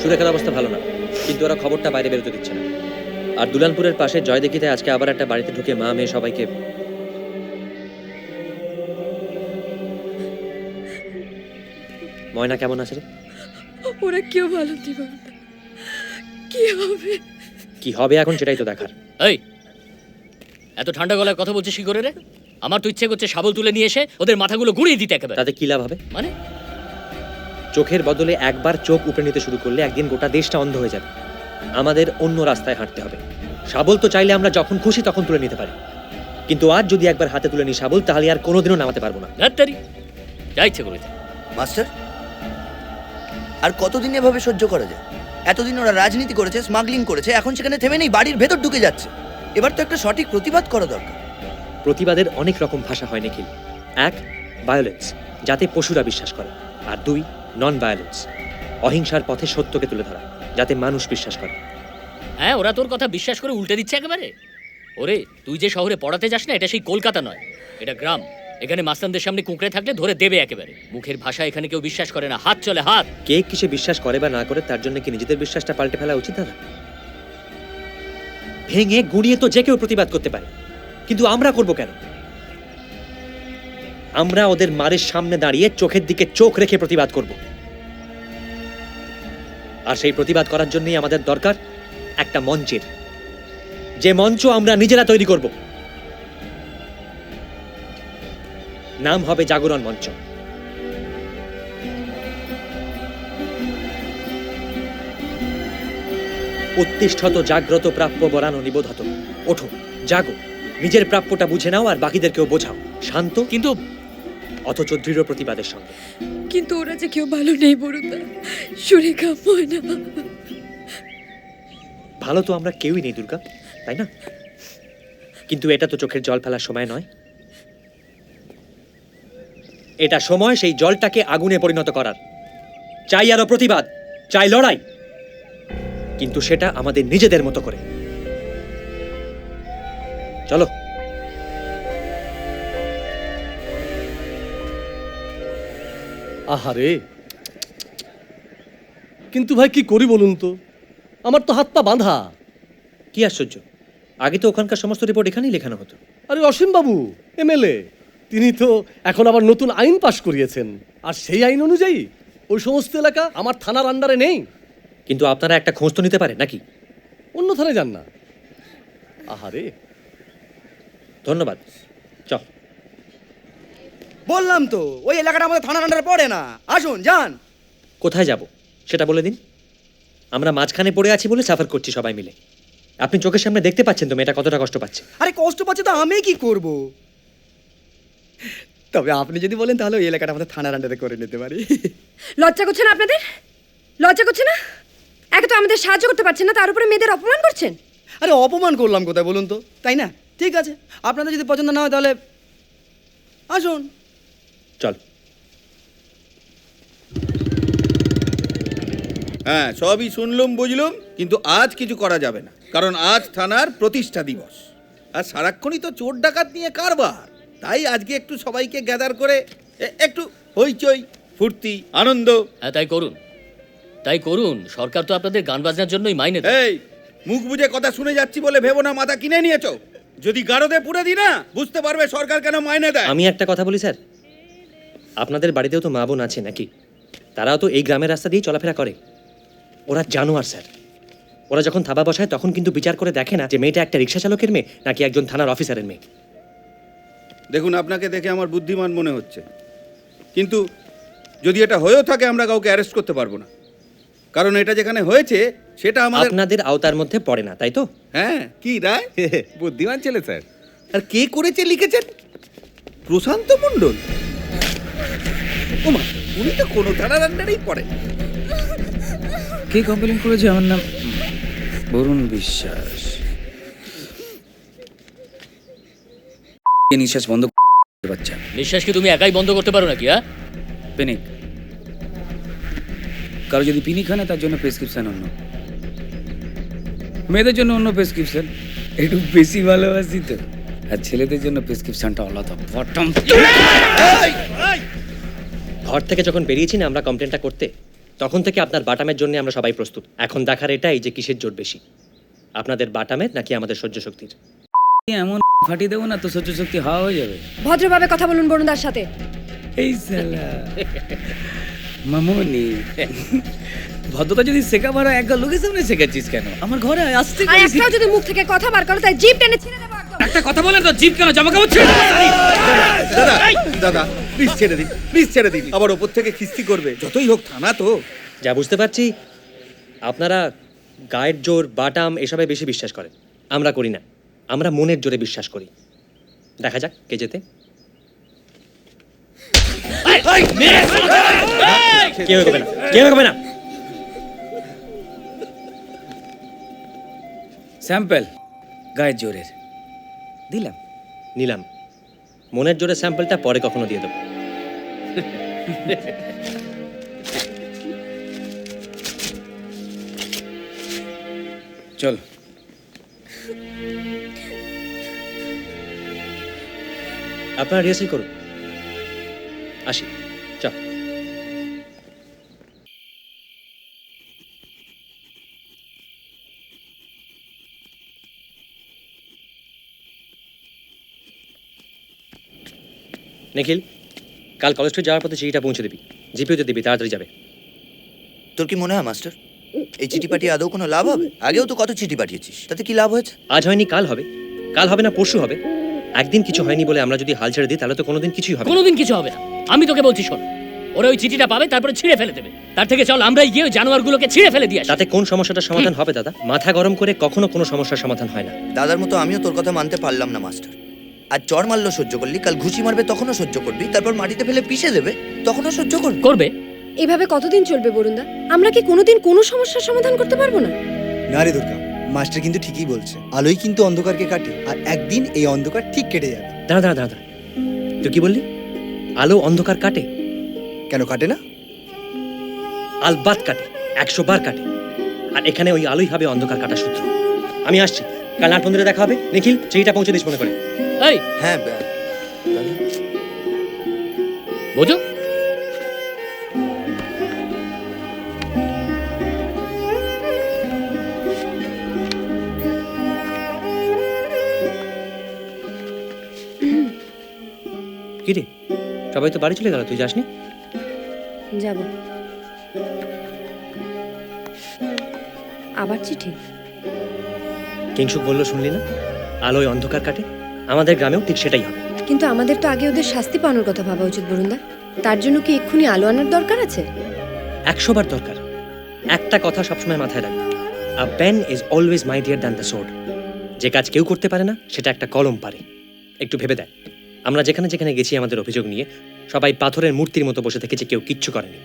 সুরেখার অবস্থা ভালো না। কিন্তু ওরা খবরটা বাইরে বেরোতে দিচ্ছে না। আর দুলানপুরের পাশে জয়দেখিতে আজকে আবার একটা বাড়িতে ঢুকে মা মেয়ে সবাইকে ময়না কেমন আছে রে? ওরা কেউ ভালো দিবে কি হবে? কি হবে এখন সেটাই তো দেখার। এই এত ঠান্ডা গলায় কথা বলছিস কি করে রে? আমার তো ইচ্ছে করছে শাবল তুলে নিয়ে এসে ওদের মাথাগুলো গুঁড়িয়ে দিতে একেবারে। তাতে কি লাভ হবে? মানে? চোখের বদলে একবার চোখ উপরে নিতে শুরু করলে একদিন গোটা দেশটা অন্ধ হয়ে যাবে। আমাদের অন্য রাস্তায় হাঁটতে হবে। শাবল তো চাইলে আমরা যখন খুশি তখন তুলে নিতে পারি। কিন্তু আজ যদি একবার হাতে তুলে নিই শাবল তাহলে আর কোনোদিনও নামাতে পারব না। যা ইচ্ছে মাস্টার আর কতদিন এভাবে সহ্য করা যায়? এতদিন ওরা রাজনীতি করেছে স্মাগলিং করেছে এখন সেখানে থেমে নেই বাড়ির ভেতর ঢুকে যাচ্ছে। এবার তো একটা সঠিক প্রতিবাদ করা দরকার। প্রতিবাদের অনেক রকম ভাষা হয় নিখিল। এক ভায়োলেন্স যাতে পশুরা বিশ্বাস করে। আর দুই নন ভায়োলেন্স অহিংসার পথে সত্যকে তুলে ধরা যাতে মানুষ বিশ্বাস করে। হ্যাঁ ওরা তোর কথা বিশ্বাস করে উল্টে দিচ্ছে একেবারে? ওরে তুই যে শহরে পড়াতে যাস না এটা সেই কলকাতা নয়। এটা গ্রাম। এখানে মাস্তানদের সামনে কুঁকড়ে থাকলে ধরে দেবে একেবারে। মুখের ভাষা এখানে কেউ বিশ্বাস করে না। হাত চলে হাত! কে কিসে বিশ্বাস করে বা না করে তার জন্য কি নিজেদের বিশ্বাসটা পাল্টে ফেলা উচিত দাদা? ভেঙে গুঁড়িয়ে তো যে কেউ প্রতিবাদ করতে পারে। কিন্তু আমরা করব কেন? আমরা ওদের মারের সামনে দাঁড়িয়ে চোখের দিকে চোখ রেখে প্রতিবাদ করব। আর সেই প্রতিবাদ করার জন্যই আমাদের দরকার একটা মঞ্চের। যে মঞ্চ আমরা নিজেরা তৈরি করব। নাম হবে জাগরণ মঞ্চ। উত্তিষ্ঠত জাগ্রত প্রাপ্য বরানো নিবোধত। ওঠো জাগো। নিজের প্রাপ্যটা বুঝে নাও আর বাকিদেরকেও বোঝাও। শান্ত কিন্তু অথচ দৃঢ় প্রতিবাদের সঙ্গে। কিন্তু ওরা যে কেউ ভালো নেই বরুদা সুরেখা, ময়না। ভালো তো আমরা কেউই নেই, দুর্গা, তাই না? কিন্তু এটা তো চোখের জল ফেলার সময় নয়। এটা সময় সেই জলটাকে আগুনে পরিণত করার। চাই আরও প্রতিবাদ, চাই লড়াই। কিন্তু সেটা আমাদের নিজেদের মতো করে। চলো। আহারে কিন্তু ভাই কি করি বলুন তো? আমার তো হাত পা বাঁধা। কি আশ্চর্য। আগে তো ওখানকার সমস্ত রিপোর্ট এখানেই লেখানো হতো। আরে অসীম বাবু এমএলএ তিনি তো এখন আবার নতুন আইন পাশ করিয়েছেন। আর সেই আইন অনুযায়ী ওই সমস্ত এলাকা আমার থানার আন্ডারে নেই। কিন্তু আপনারা একটা খোঁজ তো নিতে পারেন নাকি? অন্য থানায় যান না। আহারে। ধন্যবাদ। চ বললাম তো ওই এলাকাটা আমাদের থানার আন্ডারে পড়ে না। আসুন যান। কোথায় যাব? সেটা বলে দিন। আমরা মাঝখানে পড়ে আছি বলে সাফার করছি সবাই মিলে। আপনি চোখের সামনে দেখতে পাচ্ছেন তো মেয়েটা কতটা কষ্ট পাচ্ছে। আরে কষ্ট পাচ্ছে তো আমি কি করব? তবে আপনি যদি বলেন তাহলে ওই এলাকাটা আমাদের থানার আন্ডারে করে নিতে পারি। লজ্জা করছে না আপনাদের? লজ্জা করছে না? একে তো আমাদের সাহায্য করতে পারছেন না তার উপরে মেয়েদের অপমান করছেন? আরে অপমান করলাম কোথায় বলুন তো? তাই না? ঠিক আছে। আপনাদের যদি পছন্দ না হয় তাহলে আসুন। চল। হ্যাঁ সবই শুনলুম বুঝলুম কিন্তু আজ কিছু করা যাবে না। কারণ আজ থানার প্রতিষ্ঠা দিবস। আর সারাক্ষণই তো চোর ডাকাত নিয়ে কারবার। তাই আজকে একটু সবাইকে গ্যাদার করে এ- একটু হইচই ফুর্তি আনন্দ। হ্যাঁ তাই করুন। তাই করুন সরকার তো আপনাদের গান বাজনার জন্যই মাইনে দেয়। এই মুখ বুঝে কথা শুনে যাচ্ছি বলে ভেবো না মাথা কিনে নিয়েছো। যদি গারদে পুড়ে দি না বুঝতে পারবে সরকার কেন মাইনে দেয়। আমি একটা কথা বলি স্যার। আপনাদের বাড়িতেও তো মা বোন আছে নাকি? তারাও তো এই গ্রামের রাস্তা দিয়েই চলাফেরা করে। ওরা জানোয়ার স্যার। ওরা যখন থাবা বসায় তখন কিন্তু বিচার করে দেখে না যে মেয়েটা একটা রিক্সা চালকের মেয়ে নাকি একজন থানার অফিসারের মেয়ে। দেখুন আপনাকে দেখে আমার বুদ্ধিমান মনে হচ্ছে। কিন্তু যদি এটা হয়েও থাকে আমরা কাউকে অ্যারেস্ট করতে পারব না। কারণ এটা যেখানে হয়েছে সেটা আমাদের আপনাদের আওতার মধ্যে পড়ে না তাই তো? হ্যাঁ কি রায়? বুদ্ধিমান ছেলে স্যার। আর কে করেছে লিখেছেন? প্রশান্ত মণ্ডল? ওমা উনি তো কোনো থানার আন্ডারেই পড়ে। কে কমপ্লেন করেছে? আমার নাম বরুণ বিশ্বাস। নিঃশ্বাস বন্ধ করতে বাচ্চা। নিঃশ্বাস কি তুমি একাই বন্ধ করতে পারো নাকি হ্যাঁ? পেনিক। কারও যদি পিনি খানে তার জন্য প্রেসক্রিপশন অন্য। মেয়েদের জন্য অন্য প্রেসক্রিপশন একটু বেশি ভালোবাসি তো। আর ছেলেদের জন্য প্রেসক্রিপশনটা আলাদা। বটম। ঘর থেকে যখন বেরিয়েছি না আমরা কমপ্লেনটা করতে। তখন থেকে আপনার বাটামের জন্য আমরা সবাই প্রস্তুত। এখন দেখার এটাই যে কিসের জোর বেশি। আপনাদের বাটামের নাকি আমাদের সহ্য শক্তির এমন ফাটিয়ে দেবো না তো সহ্য শক্তি হাওয়া হয়ে যাবে। ভদ্রভাবে কথা বলুন বরুণদার সাথে। এই সালা মামনি ভদ্রতা যদি শেখাবার হয় একবার লোকের সামনে শেখাচ্ছিস কেন? আমার ঘরে আসতে আর একটাও যদি মুখ থেকে কথা বার করো তাই জিপ টেনে ছিঁড়ে দেবো। একটা কথা বলে তো জিপ কেন জামা কাপড় ছিঁড়ে দাদা দাদা প্লিজ ছেড়ে দিন প্লিজ ছেড়ে দিন। আবার ওপর থেকে কিস্তি করবে। যতই হোক থানা তো। যা বুঝতে পারছি আপনারা গায়ের জোর বাটাম এসবে বেশি বিশ্বাস করেন। আমরা করি না। আমরা মনের জোরে বিশ্বাস করি। দেখা যাক কে যেতে কেউ এগোবে না কেউ এগোবে না। স্যাম্পল গায়ের জোরের। দিলাম। নিলাম। মনের জোরে স্যাম্পলটা পরে কখনো দিয়ে দেবো। চল। আপনারা রিহার্সেল করুন। আসি। নিখিল কাল কলেজ স্ট্রিট যাওয়ার পথে চিঠিটা পৌঁছে দিবি। জিপিওতে দিবি তাড়াতাড়ি যাবে। তোর কি মনে হয় মাস্টার? এই চিঠি পাঠিয়ে আদৌ কোনো লাভ হবে? আগেও তো কত চিঠি পাঠিয়েছিস তাতে কি লাভ হয়েছে? আজ হয়নি কাল হবে। কাল হবে না পরশু হবে। একদিন কিছু হয়নি বলে আমরা যদি হাল ছেড়ে দিই তাহলে তো কোনোদিন কিছুই হবে কোনোদিন কিছু হবে না। আমি তোকে বলছি শোন। ওরা ওই চিঠিটা পাবে তারপরে ছিঁড়ে ফেলে দেবে। তার থেকে চল আমরাই গিয়ে জানোয়ারগুলোকে ছিঁড়ে ফেলে দিয়ে তাতে কোন সমস্যাটার সমাধান হবে দাদা? মাথা গরম করে কখনো কোনো সমস্যার সমাধান হয় না। দাদার মতো আমিও তোর কথা মানতে পারলাম না মাস্টার। আর চর মারলো সহ্য করলি কাল ঘুষি মারবে তখনও সহ্য করবি তারপর মাটিতে ফেলে পিষে দেবে তখনও সহ্য করবি। করবে? এভাবে কতদিন চলবে বরুণদা? আমরা কি কোনোদিন কোনো সমস্যার সমাধান করতে পারব না? না রে দুর্গা মাস্টার কিন্তু ঠিকই বলছে। আলোই কিন্তু অন্ধকারকে কাটে আর একদিন এই অন্ধকার ঠিক কেটে যাবে। দাঁড়া দাঁড়া দাঁড়া দাঁড়া। তুই কি বললি? আলো অন্ধকার কাটে? কেন কাটে না? আলবাত কাটে একশো বার কাটে। আর এখানে ওই আলোই হবে অন্ধকার কাটা সূত্র। আমি আসছি কাল নাট মন্দিরে দেখা হবে। নিখিল চিঠিটা পৌঁছে দিস মনে করে। এই। হ্যাঁ ব্যা- বোঝো? কি রে? সবাই তো বাড়ি চলে গেল তুই যাসনি? যাব। আবার চিঠি? কিংসুক বলল শুনলি না? আলোয় অন্ধকার কাটে। আমাদের গ্রামেও ঠিক সেটাই হবে। কিন্তু আমাদের তো আগে ওদের শাস্তি পাওয়ানোর কথা ভাবা উচিত বরুণদা। তার জন্য কি এক্ষুনি আলো আনার দরকার আছে? একশো বার দরকার। একটা কথা সবসময় মাথায় রাখবে। A pen is always mightier than the sword যে কাজ কেউ করতে পারে না সেটা একটা কলম পারে। একটু ভেবে দেয় আমরা যেখানে যেখানে গেছি আমাদের অভিযোগ নিয়ে সবাই পাথরের মূর্তির মতো বসে থেকেছে কেউ কিচ্ছু করেনি।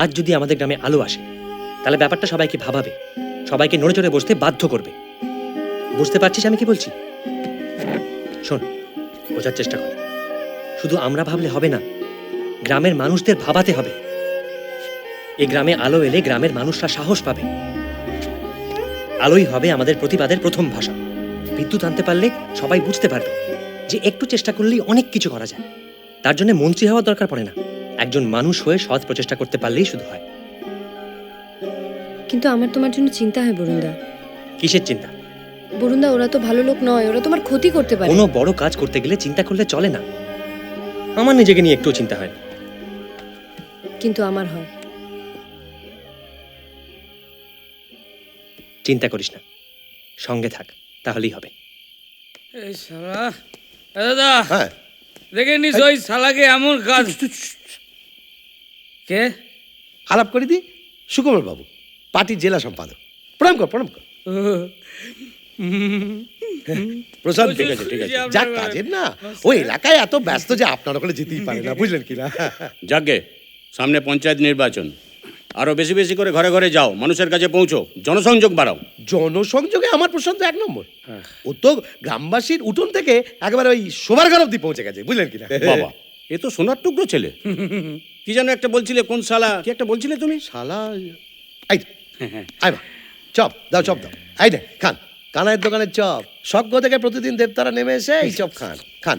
আজ যদি আমাদের গ্রামে আলো আসে তাহলে ব্যাপারটা সবাইকে ভাবাবে। সবাইকে নড়ে চড়ে বসতে বাধ্য করবে। বুঝতে পারছিস আমি কি বলছি? শোন বোঝার চেষ্টা কর। শুধু আমরা ভাবলে হবে না গ্রামের মানুষদের ভাবাতে হবে। এই গ্রামে আলো এলে গ্রামের মানুষরা সাহস পাবে। আলোই হবে আমাদের প্রতিবাদের প্রথম ভাষা। বিদ্যুৎ আনতে পারলে সবাই বুঝতে পারবে যে একটু চেষ্টা করলেই অনেক কিছু করা যায়। তার জন্য মন্ত্রী হওয়া দরকার পড়ে না। একজন মানুষ হয়ে সৎ প্রচেষ্টা করতে পারলেই শুধু হয়। কিন্তু আমার তোমার জন্য চিন্তা হয় বরুণদা। কিসের চিন্তা? বরুণদা ওরা তো ভালো লোক নয় ওরা তোমার ক্ষতি করতে পারে। কোনো বড় কাজ করতে গেলে চিন্তা করলে চলে না। আমার নিজেকে নিয়ে একটুও চিন্তা হয় না। কিন্তু আমার হয়। চিন্তা করিস না। সঙ্গে থাক তাহলেই হবে। এই শালা এ দাদা হ্যাঁ। দেখে নিস ওই শালাকে এমন কাজ। কে? আলাপ করে দি সুকুমার বাবু। পার্টির জেলা সম্পাদক। প্রণাম কর প্রণাম কর। প্রশান্ত ঠিক আছে ঠিক আছে। যা কাজের না। ওই এলাকায় এত ব্যস্ত যে আপনার ওখানে যেতেই পারে না বুঝলেন কি না? যাকে সামনে পঞ্চায়েত নির্বাচন। আরও বেশি বেশি করে ঘরে ঘরে যাও মানুষের কাছে পৌঁছো জনসংযোগ বাড়াও। জনসংযোগে আমার প্রশান্ত এক নম্বর। ও তো গ্রামবাসীর উঠোন থেকে একেবারে ওই শোবার ঘর অব্দি পৌঁছে গেছে বুঝলেন কি না? বাবা এ তো সোনার টুকরো ছেলে। কি যেন একটা বলছিলে কোন শালা কি একটা বলছিলে তুমি? শালা আই আই চপ দাও চপ দাও। আই দে খান। কানাইয়ের দোকানের চপ। স্বর্গ থেকে প্রতিদিন দেবতারা নেমে এসে এই চপ খান খান।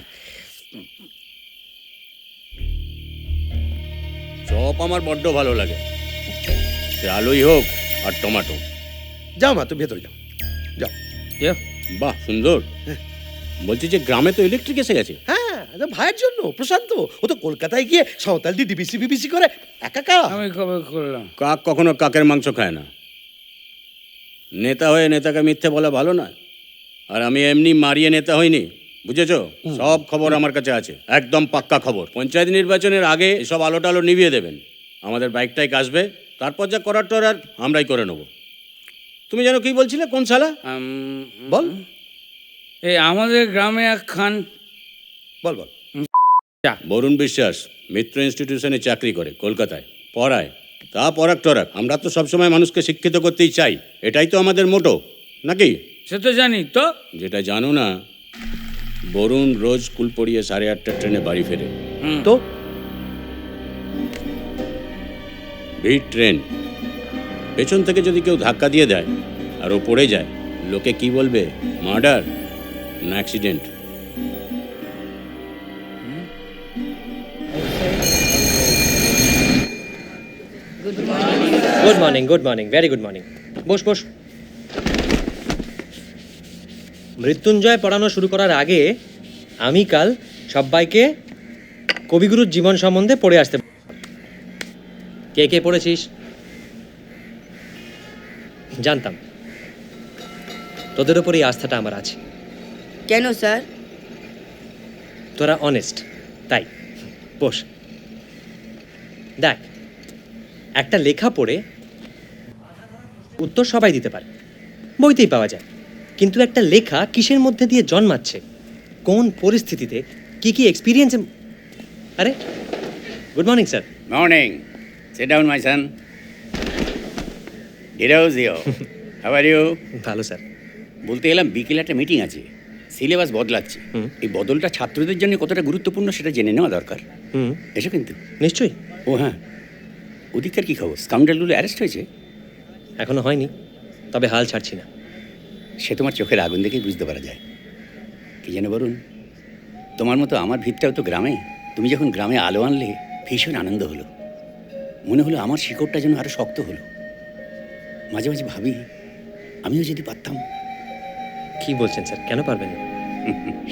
চপ আমার বড্ড ভালো লাগে। সে আলুই হোক আর টমেটো। যাও মা তুমি ভেতরে যাও। যাও। বাহ সুন্দর। বলছি যে গ্রামে তো ইলেকট্রিক এসে গেছে। হ্যাঁ ভাইয়ের জন্য প্রশান্ত। ও তো কলকাতায় গিয়ে সাঁওতালটি ডিবিসি বিবিসি করে একা একা। আমি কবে করলাম। কাক কখনো কাকের মাংস খায় না। নেতা হয়ে নেতাকে মিথ্যে বলা ভালো না আর আমি এমনি মারিয়ে নেতা হইনি বুঝেছ? সব খবর আমার কাছে আছে একদম পাক্কা খবর। পঞ্চায়েত নির্বাচনের আগে সব আলো টালো নিভিয়ে দেবেন। আমাদের বাইকটাই আসবে তারপর যা করার টরার আমরাই করে নেব। তুমি যেন কি বলছিলে কোন সালা বল। এই আমাদের গ্রামে এক খান বল। বল বরুণ বিশ্বাস মিত্র ইনস্টিটিউশনে চাকরি করে কলকাতায় পড়ায়। তা পড়াক টরাক আমরা তো সবসময় মানুষকে শিক্ষিত করতেই চাই এটাই তো আমাদের মোটো নাকি? সে তো জানি তো? যেটা জানো না বরুণ রোজ স্কুল পড়িয়ে সাড়ে আটটা ট্রেনে বাড়ি ফেরে। তো? ভিড় ট্রেন। পেছন থেকে যদি কেউ ধাক্কা দিয়ে দেয় আর ও পড়ে যায় লোকে কি বলবে মার্ডার না accident? Good morning good morning very good morning boss boss Mrityunjay পড়ানো শুরু করার আগে আমি কাল সবাইকে কবিগুরুর জীবন সম্বন্ধে পড়ে আসতে কে কে পড়েছিস? জানতাম। তোদের ওপর এই আস্থাটা আমার আছে। কেন স্যার? তোরা অনেস্ট তাই। বস। দেখ একটা লেখা পড়ে উত্তর সবাই দিতে পারে। বইতেই পাওয়া যায়। কিন্তু একটা লেখা কিসের মধ্যে দিয়ে জন্মাচ্ছে? কোন পরিস্থিতিতে? কি কি এক্সপিরিয়েন্স আরে good morning sir morning Morning. Sit down, my son. Dirozio. How are you? ভালো স্যার বলতে এলাম বিকেলে একটা মিটিং আছে। সিলেবাস বদলাচ্ছে। এই বদলটা ছাত্রদের জন্য কতটা গুরুত্বপূর্ণ সেটা জেনে নেওয়া দরকার। হুম। এসো কিন্তু। নিশ্চয়ই। ও হ্যাঁ। ওদিককার কি খবর? স্কাউন্ডারগুলো অ্যারেস্ট হয়েছে? এখনও হয়নি তবে হাল ছাড়ছি না। সে তোমার চোখের আগুন দেখেই বুঝতে পারা যায়। কি যেন বলুন তোমার মতো আমার ভিতটাও তো গ্রামে। তুমি যখন গ্রামে আলো আনলে ভীষণ আনন্দ হলো। মনে হলো আমার শিকড়টা যেন আরও শক্ত হলো। মাঝে মাঝে ভাবি আমিও যদি পারতাম। কি বলছেন স্যার? কেন পারবেন না?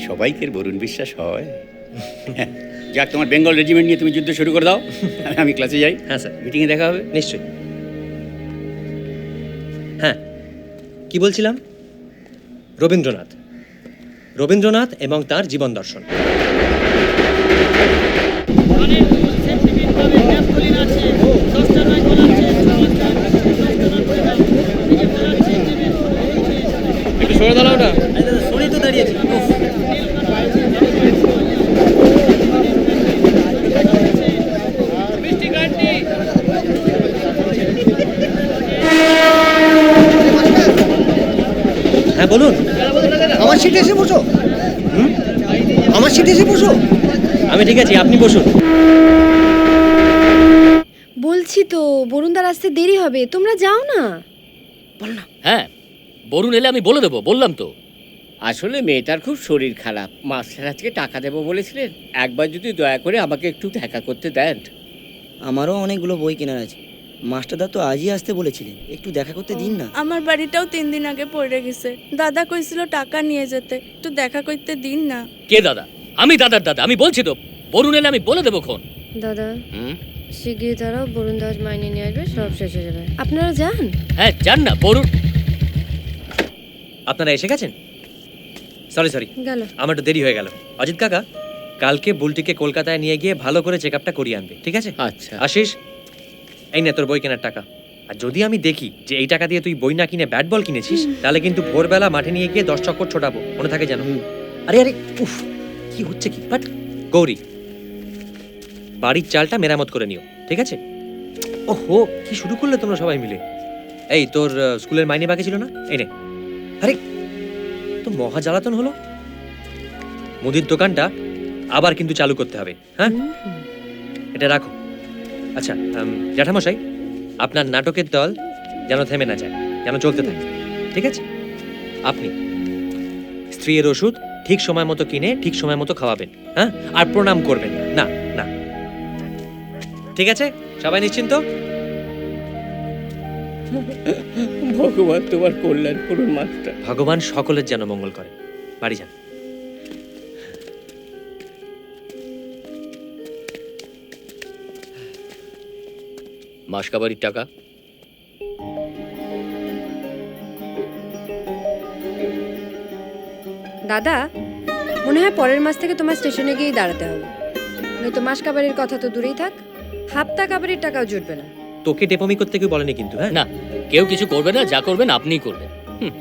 সবাইকে বরুণ বিশ্বাস হয়। যাক তোমার বেঙ্গল রেজিমেন্ট নিয়ে তুমি যুদ্ধ শুরু করে দাও। আমি ক্লাসে যাই। হ্যাঁ স্যার। মিটিংয়ে দেখা হবে। নিশ্চয়ই। কি বলছিলাম? রবীন্দ্রনাথ। রবীন্দ্রনাথ এবং তার জীবন দর্শন। সরে তো দাঁড়িয়েছি হ্যাঁ বলুন আমার সিটে এসে বসো। আমার সিটে এসে বসো। আমি ঠিক আছি আপনি বসুন। বলছি তো বরুণদার আসতে দেরি হবে তোমরা যাও না। বলো না। হ্যাঁ বরুণ এলে আমি বলে দেবো বললাম তো। আসলে মেয়েটার খুব শরীর খারাপ মাস্টার আজকে টাকা দেবো বলেছিলেন। একবার যদি দয়া করে আমাকে একটু দেখা করতে দেন। আমারও অনেকগুলো বই কেনার আছে। মাস্টারদা তো আজই আসতে বলেছিলেন। একটু দেখা করতে দিন না। আমার বাড়িটাও তিন দিন আগে পড়ে গেছে। দাদা কইছিল টাকা নিয়ে যেতে একটু দেখা করতে দিন না। কে দাদা? আমি দাদার দাদা আমি বলছি তো। বরুণ এলে আমি বলে দেবো খন দাদা হুম? শিগগিরই তারাও বরুণ দাস মাইনে নিয়ে আসবে সব শেষ হয়ে যাবে। আপনারা যান। হ্যাঁ জান না বরুণ। আপনারা এসে গেছেন? সরি সরি গেল। আমার একটু দেরি হয়ে গেল। অজিত কাকা কালকে বুলটিকে কলকাতায় নিয়ে গিয়ে ভালো করে চেক আপটা করিয়ে আনবে ঠিক আছে? আচ্ছা। আশিস এই নে তোর বই কেনার টাকা। আর যদি আমি দেখি যে এই টাকা দিয়ে তুই বই না কিনে ব্যাট বল কিনেছিস তাহলে কিন্তু ভোরবেলা মাঠে নিয়ে গিয়ে দশ চক্কর ছোটাবো। মনে থাকে যেন। আরে আরে উফ কি হচ্ছে কি? বাট গৌরী বাড়ির চালটা মেরামত করে নিও ঠিক আছে? ওহো কি শুরু করলে তোমরা সবাই মিলে? এই তোর স্কুলের মাইনে বাকি ছিল না? এই নে। আরে তো মহা জ্বালাতন হলো? মুদির দোকানটা আবার কিন্তু চালু করতে হবে হ্যাঁ? এটা রাখো। আচ্ছা জ্যাঠামশাই আপনার নাটকের দল যেন থেমে না যায় যেন চলতে থাকে ঠিক আছে? আপনি স্ত্রীর ওষুধ ঠিক সময় মতো কিনে ঠিক সময় মতো খাওয়াবেন হ্যাঁ? আর প্রণাম করবেন না না ঠিক আছে? সবাই নিশ্চিন্ত? ভগবান তোমার কল্যাণ করুন মাস্টার। ভগবান সকলের যেন মঙ্গল করে বাড়ি যান। মাসকাবারির টাকা? দাদা মনে হয় পরের মাস থেকে তোমার স্টেশনে গিয়েই দাঁড়াতে হবে। নয়তো মাস কাবারির কথা তো দূরেই থাক হাপ্তা কাবারির টাকাও জুটবে না। তোকে টেপমি করতে কেউ বলেনি কিন্তু হ্যাঁ? না কেউ কিছু করবে না যা করবেন আপনিই করবেন। হুম,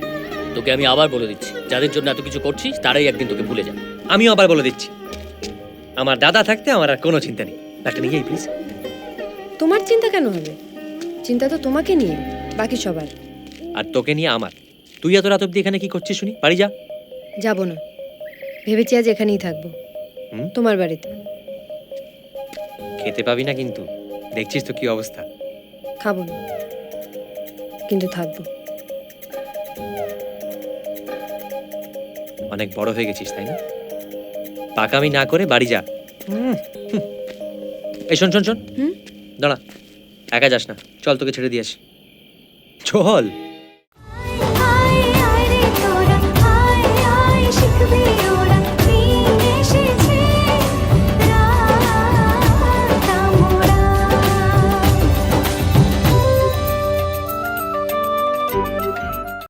তোকে আমি আবার বলে দিচ্ছি যাদের জন্য এত কিছু করছিস তারাই একদিন তোকে ভুলে যাবে। আমিও আবার বলে দিচ্ছি। আমার দাদা থাকতে আমার আর কোনো চিন্তা নেই। একটা নিয়ে প্লিজ তোমার চিন্তা কেন হবে? চিন্তা তো তোমাকে নিয়ে বাকি সবার। আর তোকে নিয়ে আমার। তুই এত রাত অব্দি এখানে কি করছিস শুনি? বাড়ি যা। যাব না। ভেবেছি আজ এখানেই থাকব। হুম? তোমার বাড়িতে। খেতে পাবি না কিন্তু। দেখছিস তো কি অবস্থা। খাব না। কিন্তু থাকব। অনেক বড় হয়ে গেছিস তাই না? পাকামি না করে বাড়ি যা। হুম। এই শোন শোন শোন। হুম? দাঁড়া একা যাস না। চল তোকে ছেড়ে দিয়ে আসি। চল।